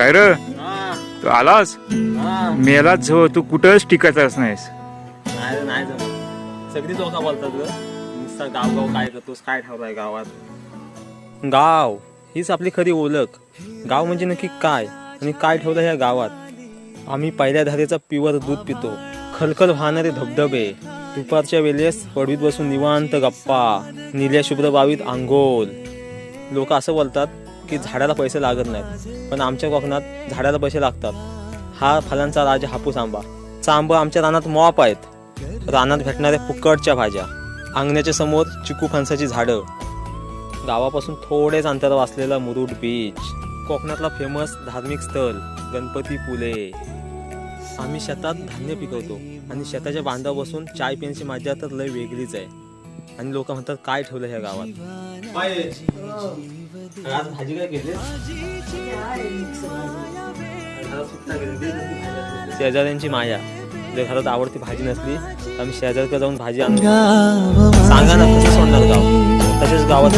काय र? हा, तू आलास? हा. मेलाच झो तू कुठंच टिकायचाच नाहीस. नाही सगळी लोक बोलतात नुसतं गाव गाव काय करतोस काय ठेवलाय गावात? गाव हीच आपली खरी ओळख. गाव म्हणजे नक्की काय आणि काय ठेवलं ह्या गावात? आम्ही पहिल्या धारेचा प्युअर दूध पितो. खलखल वाहणारे धबधबे. दुपारच्या वेळेस पडवीत बसून निवांत गप्पा. निल्या शुभ्र बावीत आंघोळ. लोक असं बोलतात की झाडाला पैसे लागत नाहीत. पण आमच्या कोकणात झाडाला पैसे लागतात. हा फलांचा राजा हापूस आंबा. चा आंबा आमच्या रानात मॉप आहेत. रानात भेटणाऱ्या फुकटच्या भाज्या. अंगण्याच्या समोर चिकू फणसाची झाडं. गावापासून थोडेच अंतरावर असलेला मुरुड बीच कोकणातला फेमस धार्मिक स्थळ गणपती पुले. आम्ही शेतात धान्य पिकवतो आणि शेताच्या बांधा बसून चाय पिण्याची मजा तर लय वेगळीच आहे. आणि लोक म्हणतात काय ठेवलं ह्या गावात? आज भाजी काय केली? शेजाऱ्यांची माया. जर घरात आवडती भाजी नसली तर आम्ही शेजारकडे जाऊन भाजी आणतो सांगा ना कसं सोडणार गाव? तसेच गावात